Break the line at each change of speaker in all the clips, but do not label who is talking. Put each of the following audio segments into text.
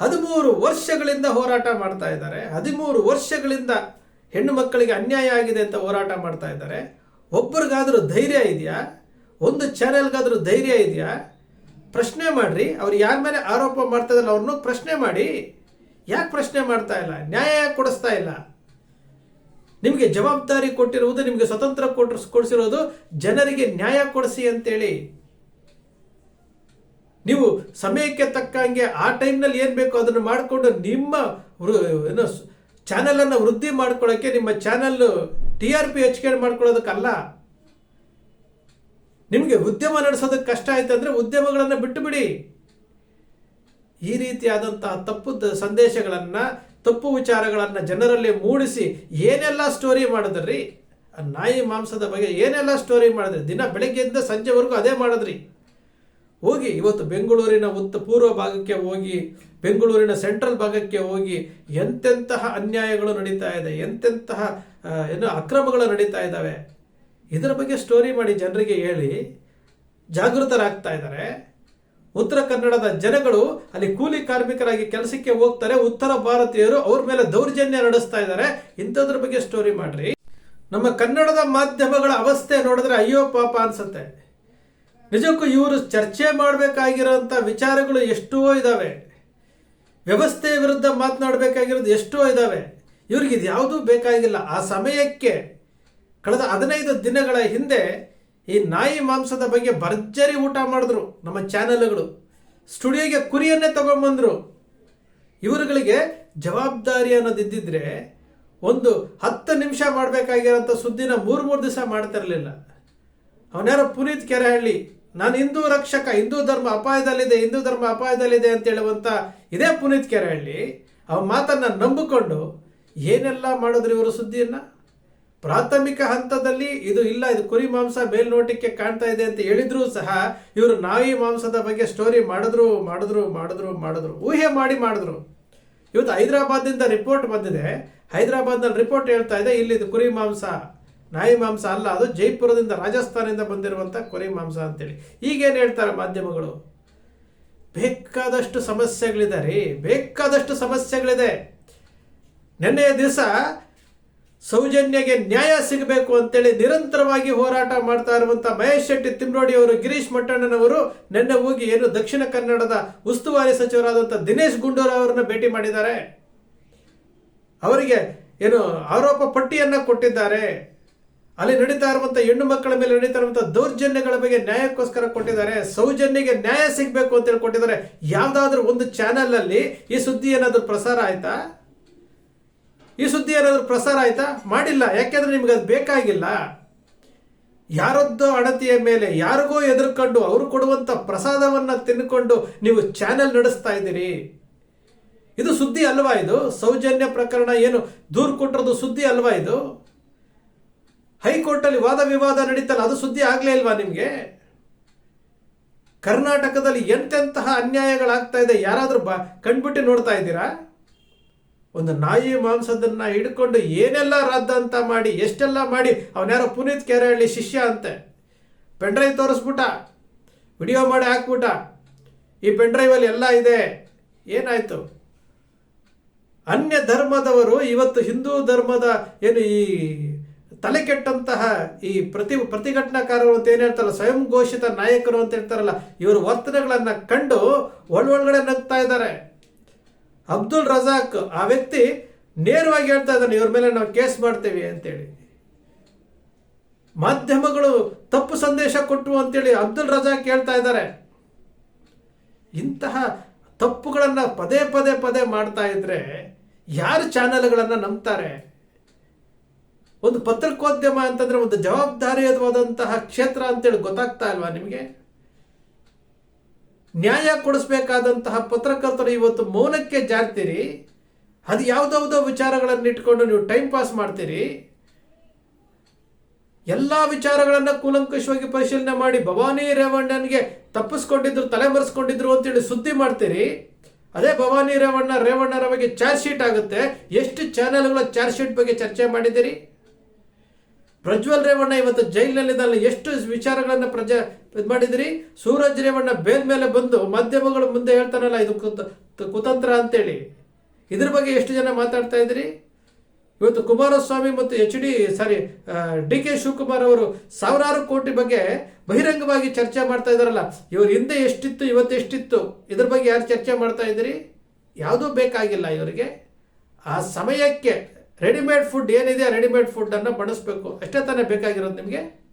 ಹದಿಮೂರು ವರ್ಷಗಳಿಂದ ಹೋರಾಟ ಮಾಡ್ತಾ ಇದ್ದಾರೆ. ಹದಿಮೂರು ವರ್ಷಗಳಿಂದ ಹೆಣ್ಣು ಮಕ್ಕಳಿಗೆ ಅನ್ಯಾಯ ಆಗಿದೆ ಅಂತ ಹೋರಾಟ ಮಾಡ್ತಾ ಇದ್ದಾರೆ. ಒಬ್ಬರಿಗಾದರೂ ಧೈರ್ಯ ಇದೆಯಾ? ಒಂದು ಚಾನೆಲ್ಗಾದರೂ ಧೈರ್ಯ ಇದೆಯಾ? ಪ್ರಶ್ನೆ ಮಾಡಿರಿ. ಅವ್ರು ಯಾರ ಮೇಲೆ ಆರೋಪ ಮಾಡ್ತಾ ಇದ್ದಾರೆ ಅವ್ರನ್ನೂ ಪ್ರಶ್ನೆ ಮಾಡಿ. ಯಾಕೆ ಪ್ರಶ್ನೆ ಮಾಡ್ತಾ ಇಲ್ಲ? ನ್ಯಾಯ ಕೊಡಿಸ್ತಾ ಇಲ್ಲ. ನಿಮಗೆ ಜವಾಬ್ದಾರಿ ಕೊಟ್ಟಿರುವುದು, ನಿಮಗೆ ಸ್ವತಂತ್ರ ಕೊಟ್ಟು ಕೊಡಿಸಿರೋದು ಜನರಿಗೆ ನ್ಯಾಯ ಕೊಡಿಸಿ ಅಂತೇಳಿ. ನೀವು ಸಮಯಕ್ಕೆ ತಕ್ಕಂಗೆ ಆ ಟೈಮ್ನಲ್ಲಿ ಏನು ಬೇಕೋ ಅದನ್ನು ಮಾಡಿಕೊಂಡು ನಿಮ್ಮ ಏನು ಚಾನಲನ್ನು ವೃದ್ಧಿ ಮಾಡ್ಕೊಳ್ಳೋಕ್ಕೆ ನಿಮ್ಮ ಚಾನಲ್ ಟಿ ಆರ್ ಪಿ ಹೆಚ್ಚಿಗೆ ಮಾಡ್ಕೊಳ್ಳೋದಕ್ಕಲ್ಲ? ನಿಮಗೆ ಉದ್ಯಮ ನಡೆಸೋದಕ್ಕೆ ಕಷ್ಟ ಆಯ್ತು ಅಂದರೆ ಉದ್ಯಮಗಳನ್ನು ಬಿಟ್ಟು ಬಿಡಿ ಈ ರೀತಿಯಾದಂತಹ ತಪ್ಪು ಸಂದೇಶಗಳನ್ನು, ತಪ್ಪು ವಿಚಾರಗಳನ್ನು ಜನರಲ್ಲಿ ಮೂಡಿಸಿ ಏನೆಲ್ಲ ಸ್ಟೋರಿ ಮಾಡಿದ್ರಿ? ನಾಯಿ ಮಾಂಸದ ಬಗ್ಗೆ ಏನೆಲ್ಲ ಸ್ಟೋರಿ ಮಾಡಿದ್ರಿ? ದಿನ ಬೆಳಗ್ಗೆಯಿಂದ ಸಂಜೆವರೆಗೂ ಅದೇ ಮಾಡಿದ್ರಿ. ಹೋಗಿ ಇವತ್ತು ಬೆಂಗಳೂರಿನ ಉತ್ತ ಪೂರ್ವ ಭಾಗಕ್ಕೆ ಹೋಗಿ, ಬೆಂಗಳೂರಿನ ಸೆಂಟ್ರಲ್ ಭಾಗಕ್ಕೆ ಹೋಗಿ ಎಂತೆಂತಹ ಅನ್ಯಾಯಗಳು ನಡೀತಾ ಇದೆ, ಎಂತೆಂತಹ ಏನು ಅಕ್ರಮಗಳು ನಡೀತಾ ಇದ್ದಾವೆ, ಇದರ ಬಗ್ಗೆ ಸ್ಟೋರಿ ಮಾಡಿ ಜನರಿಗೆ ಹೇಳಿ, ಜಾಗೃತರಾಗ್ತಾ ಇದ್ದಾರೆ. ಉತ್ತರ ಕನ್ನಡದ ಜನಗಳು ಅಲ್ಲಿ ಕೂಲಿ ಕಾರ್ಮಿಕರಾಗಿ ಕೆಲಸಕ್ಕೆ ಹೋಗ್ತಾರೆ, ಉತ್ತರ ಭಾರತೀಯರು ಅವ್ರ ಮೇಲೆ ದೌರ್ಜನ್ಯ ನಡೆಸ್ತಾ ಇದ್ದಾರೆ. ಇಂಥದ್ರ ಬಗ್ಗೆ ಸ್ಟೋರಿ ಮಾಡ್ರಿ. ನಮ್ಮ ಕನ್ನಡದ ಮಾಧ್ಯಮಗಳ ಅವಸ್ಥೆ ನೋಡಿದ್ರೆ ಅಯ್ಯೋ ಪಾಪ ಅನ್ಸುತ್ತೆ. ನಿಜಕ್ಕೂ ಇವರು ಚರ್ಚೆ ಮಾಡಬೇಕಾಗಿರೋಂಥ ವಿಚಾರಗಳು ಎಷ್ಟೋ ಇದ್ದಾವೆ ವ್ಯವಸ್ಥೆಯ ವಿರುದ್ಧ ಮಾತನಾಡಬೇಕಾಗಿರೋದು ಎಷ್ಟೋ ಇದ್ದಾವೆ ಇವ್ರಿಗೆ ಇದು ಯಾವುದೂ ಬೇಕಾಗಿಲ್ಲ. ಆ ಸಮಯಕ್ಕೆ ಕಳೆದ ಹದಿನೈದು ದಿನಗಳ ಹಿಂದೆ ಈ ನಾಯಿ ಮಾಂಸದ ಬಗ್ಗೆ ಭರ್ಜರಿ ಊಟ ಮಾಡಿದ್ರು ನಮ್ಮ ಚಾನೆಲ್ಗಳು. ಸ್ಟುಡಿಯೋಗೆ ಕುರಿಯನ್ನೇ ತಗೊಂಬಂದರು. ಇವರುಗಳಿಗೆ ಜವಾಬ್ದಾರಿ ಅನ್ನೋದಿದ್ದಿದ್ರೆ ಒಂದು ಹತ್ತು ನಿಮಿಷ ಮಾಡಬೇಕಾಗಿರೋಂಥ ಸುದ್ದಿನ ಮೂರು ಮೂರು ದಿವಸ ಮಾಡ್ತಿರಲಿಲ್ಲ. ಅವನ್ಯಾರೋ ಪುನೀತ್ ಕೆರೆಹಳ್ಳಿ ನಾನು ಹಿಂದೂ ರಕ್ಷಕ, ಹಿಂದೂ ಧರ್ಮ ಅಪಾಯದಲ್ಲಿದೆ, ಹಿಂದೂ ಧರ್ಮ ಅಪಾಯದಲ್ಲಿದೆ ಅಂತ ಹೇಳುವಂಥ ಇದೇ ಪುನೀತ್ ಕೆರೆಹಳ್ಳಿ ಅವ ಮಾತನ್ನ ನಂಬಿಕೊಂಡು ಏನೆಲ್ಲ ಮಾಡಿದ್ರು ಇವರು ಸುದ್ದಿಯನ್ನ? ಪ್ರಾಥಮಿಕ ಹಂತದಲ್ಲಿ ಇದು ಇಲ್ಲ, ಇದು ಕುರಿ ಮಾಂಸ ಮೇಲ್ನೋಟಕ್ಕೆ ಕಾಣ್ತಾ ಇದೆ ಅಂತ ಹೇಳಿದ್ರು ಸಹ ಇವರು ನಾಯಿ ಮಾಂಸದ ಬಗ್ಗೆ ಸ್ಟೋರಿ ಮಾಡಿದ್ರು ಮಾಡಿದ್ರು ಮಾಡಿದ್ರು ಮಾಡಿದ್ರು, ಊಹೆ ಮಾಡಿ ಮಾಡಿದ್ರು. ಇವತ್ತು ಹೈದರಾಬಾದ್ನಿಂದ ರಿಪೋರ್ಟ್ ಬಂದಿದೆ, ಹೈದರಾಬಾದ್ನಲ್ಲಿ ರಿಪೋರ್ಟ್ ಹೇಳ್ತಾ ಇದೆ, ಇಲ್ಲಿ ಇದು ಕುರಿ ಮಾಂಸ. ನಾಯಿ ಮಾಂಸ ಅಲ್ಲ, ಅದು ಜೈಪುರದಿಂದ ರಾಜಸ್ಥಾನದಿಂದ ಬಂದಿರುವಂಥ ಕುರಿ ಮಾಂಸ ಅಂತೇಳಿ. ಈಗೇನು ಹೇಳ್ತಾರೆ ಮಾಧ್ಯಮಗಳು? ಬೇಕಾದಷ್ಟು ಸಮಸ್ಯೆಗಳಿದೆ ರೀ ಬೇಕಾದಷ್ಟು ಸಮಸ್ಯೆಗಳಿದೆ. ನಿನ್ನೆಯ ದಿವಸ ಸೌಜನ್ಯಗೆ ನ್ಯಾಯ ಸಿಗಬೇಕು ಅಂತೇಳಿ ನಿರಂತರವಾಗಿ ಹೋರಾಟ ಮಾಡ್ತಾ ಇರುವಂಥ ಮಹೇಶ್ ಶೆಟ್ಟಿ ತಿಮ್ರೋಡಿ ಅವರು, ಗಿರೀಶ್ ಮಟ್ಟಣ್ಣನವರು ನಿನ್ನೆ ಹೋಗಿ ಏನು ದಕ್ಷಿಣ ಕನ್ನಡದ ಉಸ್ತುವಾರಿ ಸಚಿವರಾದಂಥ ದಿನೇಶ್ ಗುಂಡೂರಾವ್ ಅವರನ್ನ ಭೇಟಿ ಮಾಡಿದ್ದಾರೆ. ಅವರಿಗೆ ಏನು ಆರೋಪ ಪಟ್ಟಿಯನ್ನು ಕೊಟ್ಟಿದ್ದಾರೆ. ಅಲ್ಲಿ ನಡೀತಾ ಇರುವಂತಹ ಹೆಣ್ಣು ಮಕ್ಕಳ ಮೇಲೆ ನಡೀತಾ ಇರುವಂತಹ ದೌರ್ಜನ್ಯಗಳ ಬಗ್ಗೆ ನ್ಯಾಯಕ್ಕೋಸ್ಕರ ಕೊಟ್ಟಿದ್ದಾರೆ, ಸೌಜನ್ಯಗೆ ನ್ಯಾಯ ಸಿಗಬೇಕು ಅಂತ ಹೇಳಿ ಕೊಟ್ಟಿದ್ದಾರೆ. ಯಾವ್ದಾದ್ರೂ ಒಂದು ಚಾನೆಲ್ ಅಲ್ಲಿ ಈ ಸುದ್ದಿ ಏನಾದರೂ ಪ್ರಸಾರ ಆಯ್ತಾ? ಈ ಸುದ್ದಿ ಏನಾದರೂ ಪ್ರಸಾರ ಆಯ್ತಾ? ಮಾಡಿಲ್ಲ. ಯಾಕೆಂದ್ರೆ ನಿಮ್ಗೆ ಅದು ಬೇಕಾಗಿಲ್ಲ. ಯಾರದ್ದೋ ಅಡತಿಯ ಮೇಲೆ ಯಾರಿಗೋ ಎದುರ್ಕೊಂಡು ಅವರು ಕೊಡುವಂತ ಪ್ರಸಾದವನ್ನ ತಿನ್ಕೊಂಡು ನೀವು ಚಾನೆಲ್ ನಡೆಸ್ತಾ ಇದ್ದೀರಿ. ಇದು ಸುದ್ದಿ ಅಲ್ವಾ ಇದು? ಸೌಜನ್ಯ ಪ್ರಕರಣ ಏನು ದೂರು ಕೊಟ್ಟಿರೋದು ಸುದ್ದಿ ಅಲ್ವಾ ಇದು? ಹೈಕೋರ್ಟ್ ಅಲ್ಲಿ ವಾದ ವಿವಾದ ನಡೀತಲ್ಲ, ಅದು ಸುದ್ದಿ ಆಗಲೇ ಇಲ್ವಾ ನಿಮಗೆ? ಕರ್ನಾಟಕದಲ್ಲಿ ಎಂತೆಂತಹ ಅನ್ಯಾಯಗಳಾಗ್ತಾ ಇದೆ, ಯಾರಾದರೂ ಬ, ಕಣ್ಬಿಟ್ಟು ನೋಡ್ತಾ ಇದ್ದೀರಾ? ಒಂದು ನಾಯಿ ಮಾಂಸದನ್ನ ಹಿಡ್ಕೊಂಡು ಏನೆಲ್ಲ ರದ್ದ ಅಂತ ಮಾಡಿ, ಎಷ್ಟೆಲ್ಲ ಮಾಡಿ, ಅವನ್ಯಾರೋ ಪುನೀತ್ ಕೆರೆಹಳ್ಳಿ ಶಿಷ್ಯ ಅಂತೆ. ಪೆನ್ಡ್ರೈವ್ ತೋರಿಸ್ಬಿಟ್ಟ, ವಿಡಿಯೋ ಮಾಡಿ ಹಾಕ್ಬಿಟ್ಟ. ಈ ಪೆನ್ಡ್ರೈವಲ್ಲಿ ಎಲ್ಲ ಇದೆ. ಏನಾಯ್ತು? ಅನ್ಯ ಧರ್ಮದವರು ಇವತ್ತು ಹಿಂದೂ ಧರ್ಮದ ಏನು ಈ ತಲೆ ಕೆಟ್ಟಂತಹ ಈ ಪ್ರತಿ ಪ್ರತಿಭಟನಾಕಾರರು ಅಂತ ಏನ್ ಹೇಳ್ತಾರಲ್ಲ, ಸ್ವಯಂ ಘೋಷಿತ ನಾಯಕರು ಅಂತ ಹೇಳ್ತಾರಲ್ಲ, ಇವರು ವರ್ತನೆಗಳನ್ನ ಕಂಡು ಒಳೊಳಗಡೆ ನಗ್ತಾ ಇದ್ದಾರೆ. ಅಬ್ದುಲ್ ರಜಾಕ್ ಆ ವ್ಯಕ್ತಿ ನೇರವಾಗಿ ಹೇಳ್ತಾ ಇದ್ದಾನೆ, ಇವ್ರ ಮೇಲೆ ನಾವು ಕೇಸ್ ಮಾಡ್ತೇವೆ ಅಂತೇಳಿ. ಮಾಧ್ಯಮಗಳು ತಪ್ಪು ಸಂದೇಶ ಕೊಟ್ಟು ಅಂತೇಳಿ ಅಬ್ದುಲ್ ರಜಾಕ್ ಹೇಳ್ತಾ ಇದ್ದಾರೆ. ಇಂತಹ ತಪ್ಪುಗಳನ್ನು ಪದೇ ಪದೇ ಪದೇ ಮಾಡ್ತಾ ಇದ್ರೆ ಯಾರು ಚಾನೆಲ್ಗಳನ್ನ ನಂಬ್ತಾರೆ? ಒಂದು ಪತ್ರಿಕೋದ್ಯಮ ಅಂತಂದ್ರೆ ಒಂದು ಜವಾಬ್ದಾರಿಯುತವಾದಂತಹ ಕ್ಷೇತ್ರ ಅಂತೇಳಿ ಗೊತ್ತಾಗ್ತಾ ಇಲ್ವಾ ನಿಮಗೆ? ನ್ಯಾಯ ಕೊಡಿಸ್ಬೇಕಾದಂತಹ ಪತ್ರಕರ್ತರು ಇವತ್ತು ಮೌನಕ್ಕೆ ಜಾರ್ತೀರಿ. ಅದು ಯಾವುದಾವುದೋ ವಿಚಾರಗಳನ್ನು ಇಟ್ಕೊಂಡು ನೀವು ಟೈಮ್ ಪಾಸ್ ಮಾಡ್ತೀರಿ. ಎಲ್ಲ ವಿಚಾರಗಳನ್ನು ಕೂಲಂಕುಷವಾಗಿ ಪರಿಶೀಲನೆ ಮಾಡಿ ಭವಾನಿ ರೇವಣ್ಣನಿಗೆ ತಪ್ಪಿಸ್ಕೊಂಡಿದ್ರು, ತಲೆಮರೆಸ್ಕೊಂಡಿದ್ರು ಅಂತೇಳಿ ಸುದ್ದಿ ಮಾಡ್ತೀರಿ. ಅದೇ ಭವಾನಿ ರೇವಣ್ಣ ರೇವಣ್ಣರ ಬಗ್ಗೆ ಚಾರ್ಜ್ ಶೀಟ್ ಆಗುತ್ತೆ. ಎಷ್ಟು ಚಾನೆಲ್ಗಳ ಚಾರ್ಜ್ ಶೀಟ್ ಬಗ್ಗೆ ಚರ್ಚೆ ಮಾಡಿದ್ದೀರಿ? ಪ್ರಜ್ವಲ್ ರೇವಣ್ಣ ಇವತ್ತು ಜೈಲಿನಲ್ಲಿದ್ದಲ್ಲ ಎಷ್ಟು ವಿಚಾರಗಳನ್ನು ಪ್ರಜಾ ಇದು ಮಾಡಿದ್ರಿ? ಸೂರಜ್ ರೇವಣ್ಣ ಬೇದ ಮೇಲೆ ಬಂದು ಮಾಧ್ಯಮಗಳು ಮುಂದೆ ಹೇಳ್ತಾರಲ್ಲ ಇದು ಕುತ- ಕುತಂತ್ರ ಅಂತೇಳಿ. ಇದ್ರ ಬಗ್ಗೆ ಎಷ್ಟು ಜನ ಮಾತಾಡ್ತಾ ಇದ್ರಿ? ಇವತ್ತು ಕುಮಾರಸ್ವಾಮಿ ಮತ್ತು H D, sorry D K Shivakumar ಅವರು ಸಾವಿರಾರು ಕೋಟಿ ಬಗ್ಗೆ ಬಹಿರಂಗವಾಗಿ ಚರ್ಚೆ ಮಾಡ್ತಾ ಇದಾರಲ್ಲ ಇವ್ರ ಹಿಂದೆ ಎಷ್ಟಿತ್ತು, ಇವತ್ತು ಎಷ್ಟಿತ್ತು? ಇದ್ರ ಬಗ್ಗೆ ಯಾರು ಚರ್ಚೆ ಮಾಡ್ತಾ ಇದ್ರಿ? ಯಾವುದೂ ಬೇಕಾಗಿಲ್ಲ ಇವರಿಗೆ. ಆ ಸಮಯಕ್ಕೆ ರೆಡಿಮೇಡ್ ಫುಡ್ ಏನಿದೆ ರೆಡಿಮೇಡ್ ಫುಡ್ ಅನ್ನ ಬಡಿಸ್ಬೇಕು. ಅಷ್ಟೇ ತಾನೇ ಬೇಕಾಗಿರೋದು ನಿಮಗೆ?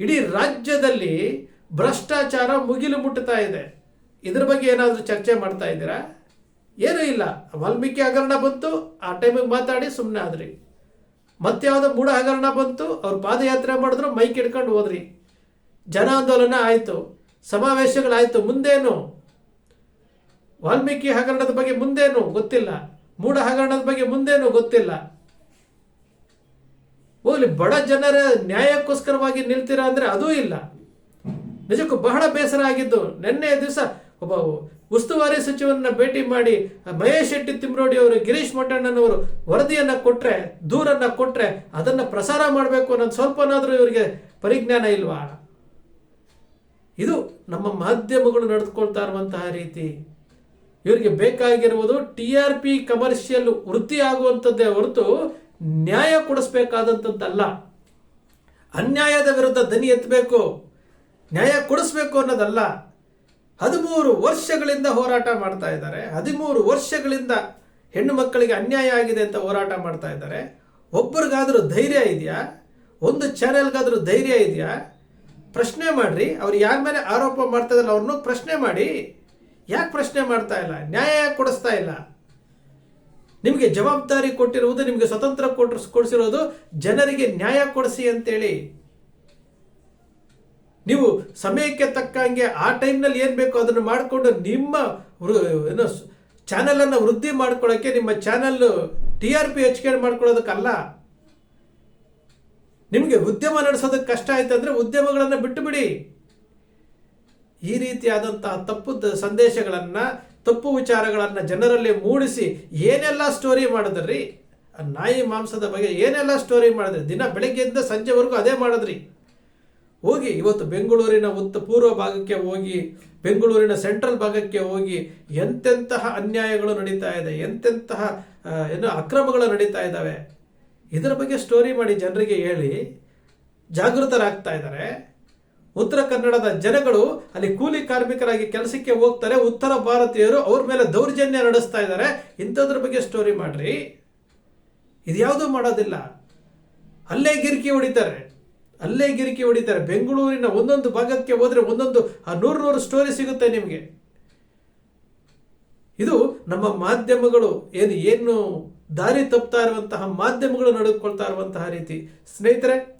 ಇಡೀ ರಾಜ್ಯದಲ್ಲಿ ಭ್ರಷ್ಟಾಚಾರ ಮುಗಿಲು ಮುಟ್ಟುತ್ತಾ ಇದೆ. ಇದ್ರ ಬಗ್ಗೆ ಏನಾದರೂ ಚರ್ಚೆ ಮಾಡ್ತಾ ಇದ್ದೀರಾ? ಏನೂ ಇಲ್ಲ. ವಾಲ್ಮೀಕಿ ಹಗರಣ ಬಂತು. ಆ ಟೈಮಿಗೆ ಮಾತಾಡಿ ಸುಮ್ಮನೆ ಆದ್ರಿ. ಮತ್ಯಾವುದೋ ಮೂಢ ಹಗರಣ ಬಂತು. ಅವ್ರು ಪಾದಯಾತ್ರೆ ಮಾಡಿದ್ರು, ಮೈಕ್ ಹಿಡ್ಕೊಂಡು ಹೋದ್ರಿ. ಜನ ಆಂದೋಲನ ಆಯಿತು. ಸಮಾವೇಶಗಳಾಯಿತು. ಮುಂದೇನು? ವಾಲ್ಮೀಕಿ ಹಗರಣದ ಬಗ್ಗೆ ಮುಂದೇನು? ಗೊತ್ತಿಲ್ಲ. ಮೂಢ ಹಗರಣದ ಬಗ್ಗೆ ಮುಂದೇನು ಗೊತ್ತಿಲ್ಲ. ಹೋಗ್ಲಿ, ಬಡ ಜನರ ನ್ಯಾಯಕ್ಕೋಸ್ಕರವಾಗಿ ನಿಲ್ತೀರಾ ಅಂದ್ರೆ ಅದೂ ಇಲ್ಲ. ನಿಜಕ್ಕೂ ಬಹಳ ಬೇಸರ ಆಗಿದ್ದು. ನಿನ್ನೆ ದಿವಸ ಒಬ್ಬ ಉಸ್ತುವಾರಿ ಸಚಿವರನ್ನ ಭೇಟಿ ಮಾಡಿ ಮಹೇಶ್ ಶೆಟ್ಟಿ ತಿಮ್ರೋಡಿ ಅವರು, ಗಿರೀಶ್ ಮಠಣ್ಣನವರು ವರದಿಯನ್ನ ಕೊಟ್ರೆ, ದೂರನ್ನ ಕೊಟ್ರೆ ಅದನ್ನ ಪ್ರಸಾರ ಮಾಡಬೇಕು ಅನ್ನೋದು ಸ್ವಲ್ಪನಾದ್ರೂ ಇವರಿಗೆ ಪರಿಜ್ಞಾನ ಇಲ್ವಾ? ಇದು ನಮ್ಮ ಮಾಧ್ಯಮಗಳು ನಡೆದುಕೊಳ್ತಾ ಇರುವಂತಹ ರೀತಿ. ಇವರಿಗೆ ಬೇಕಾಗಿರುವುದು ಟಿ ಆರ್ ಪಿ ಕಮರ್ಷಿಯಲ್ ವೃತ್ತಿ ಆಗುವಂಥದ್ದೇ ಹೊರತು ನ್ಯಾಯ ಕೊಡಿಸ್ಬೇಕಾದಂಥದ್ದಲ್ಲ. ಅನ್ಯಾಯದ ವಿರುದ್ಧ ದನಿ ಎತ್ತಬೇಕು, ನ್ಯಾಯ ಕೊಡಿಸ್ಬೇಕು ಅನ್ನೋದಲ್ಲ. ಹದಿಮೂರು ವರ್ಷಗಳಿಂದ ಹೋರಾಟ ಮಾಡ್ತಾ ಇದ್ದಾರೆ. ಹದಿಮೂರು ವರ್ಷಗಳಿಂದ ಹೆಣ್ಣು ಮಕ್ಕಳಿಗೆ ಅನ್ಯಾಯ ಆಗಿದೆ ಅಂತ ಹೋರಾಟ ಮಾಡ್ತಾ ಇದ್ದಾರೆ. ಒಬ್ಬರಿಗಾದರೂ ಧೈರ್ಯ ಇದೆಯಾ? ಒಂದು ಚಾನೆಲ್ಗಾದರೂ ಧೈರ್ಯ ಇದೆಯಾ? ಪ್ರಶ್ನೆ ಮಾಡ್ರಿ. ಅವ್ರು ಯಾರ ಮೇಲೆ ಆರೋಪ ಮಾಡ್ತಾ ಇದ್ದಾರೆ ಅವ್ರನ್ನೂ ಪ್ರಶ್ನೆ ಮಾಡಿ. ಯಾಕೆ ಪ್ರಶ್ನೆ ಮಾಡ್ತಾ ಇಲ್ಲ? ನ್ಯಾಯ ಕೊಡಿಸ್ತಾ ಇಲ್ಲ. ನಿಮಗೆ ಜವಾಬ್ದಾರಿ ಕೊಟ್ಟಿರುವುದು, ನಿಮಗೆ ಸ್ವತಂತ್ರ ಕೊಟ್ಟು ಕೊಡಿಸಿರೋದು ಜನರಿಗೆ ನ್ಯಾಯ ಕೊಡಿಸಿ ಅಂತೇಳಿ. ನೀವು ಸಮಯಕ್ಕೆ ತಕ್ಕಂಗೆ ಆ ಟೈಮ್ನಲ್ಲಿ ಏನು ಬೇಕೋ ಅದನ್ನು ಮಾಡಿಕೊಂಡು ನಿಮ್ಮ ಏನು ಚಾನಲನ್ನು ವೃದ್ಧಿ ಮಾಡ್ಕೊಳ್ಳೋಕ್ಕೆ ನಿಮ್ಮ ಚಾನಲ್ಲು ಟಿ ಆರ್ ಪಿ ಹೆಚ್ಚಿಗೆ ಮಾಡ್ಕೊಳ್ಳೋದಕ್ಕಲ್ಲ. ನಿಮಗೆ ಉದ್ಯಮ ನಡೆಸೋದಕ್ಕೆ ಕಷ್ಟ ಆಯ್ತು ಅಂದರೆ ಉದ್ಯಮಗಳನ್ನು ಬಿಟ್ಟು ಬಿಡಿ. ಈ ರೀತಿಯಾದಂತಹ ತಪ್ಪು ಸಂದೇಶಗಳನ್ನು, ತಪ್ಪು ವಿಚಾರಗಳನ್ನು ಜನರಲ್ಲಿ ಮೂಡಿಸಿ ಏನೆಲ್ಲ ಸ್ಟೋರಿ ಮಾಡಿದ್ರಿ ನಾಯಿ ಮಾಂಸದ ಬಗ್ಗೆ ಏನೆಲ್ಲ ಸ್ಟೋರಿ ಮಾಡಿದ್ರಿ, ದಿನ ಬೆಳಗ್ಗೆಯಿಂದ ಸಂಜೆವರೆಗೂ ಅದೇ ಮಾಡಿದ್ರಿ. ಹೋಗಿ ಇವತ್ತು ಬೆಂಗಳೂರಿನ ಉತ್ತ ಪೂರ್ವ ಭಾಗಕ್ಕೆ ಹೋಗಿ, ಬೆಂಗಳೂರಿನ ಸೆಂಟ್ರಲ್ ಭಾಗಕ್ಕೆ ಹೋಗಿ ಎಂತೆಂತಹ ಅನ್ಯಾಯಗಳು ನಡೀತಾ ಇದೆ, ಎಂತೆಂತಹ ಏನು ಅಕ್ರಮಗಳು ನಡೀತಾ ಇದ್ದಾವೆ, ಇದರ ಬಗ್ಗೆ ಸ್ಟೋರಿ ಮಾಡಿ ಜನರಿಗೆ ಹೇಳಿ ಜಾಗೃತರಾಗ್ತಾ ಇದ್ದಾರೆ. ಉತ್ತರ ಕನ್ನಡದ ಜನಗಳು ಅಲ್ಲಿ ಕೂಲಿ ಕಾರ್ಮಿಕರಾಗಿ ಕೆಲಸಕ್ಕೆ ಹೋಗ್ತಾರೆ. ಉತ್ತರ ಭಾರತೀಯರು ಅವ್ರ ಮೇಲೆ ದೌರ್ಜನ್ಯ ನಡೆಸ್ತಾ ಇದ್ದಾರೆ. ಇಂಥದ್ರ ಬಗ್ಗೆ ಸ್ಟೋರಿ ಮಾಡ್ರಿ. ಇದ್ಯಾವುದೂ ಮಾಡೋದಿಲ್ಲ. ಅಲ್ಲೇ ಗಿರಿಕಿ ಹೊಡಿತಾರೆ. ಅಲ್ಲೇ ಗಿರಿಕಿ ಹೊಡಿತಾರೆ. ಬೆಂಗಳೂರಿನ ಒಂದೊಂದು ಭಾಗಕ್ಕೆ ಹೋದರೆ ಒಂದೊಂದು, ಆ ನೂರು ನೂರು ಸ್ಟೋರಿ ಸಿಗುತ್ತೆ ನಿಮಗೆ. ಇದು ನಮ್ಮ ಮಾಧ್ಯಮಗಳು ಏನು ಏನು ದಾರಿ ತಪ್ತಾ ಇರುವಂತಹ ಮಾಧ್ಯಮಗಳು ನಡೆದುಕೊಳ್ತಾ ಇರುವಂತಹ ರೀತಿ. ಸ್ನೇಹಿತರೆ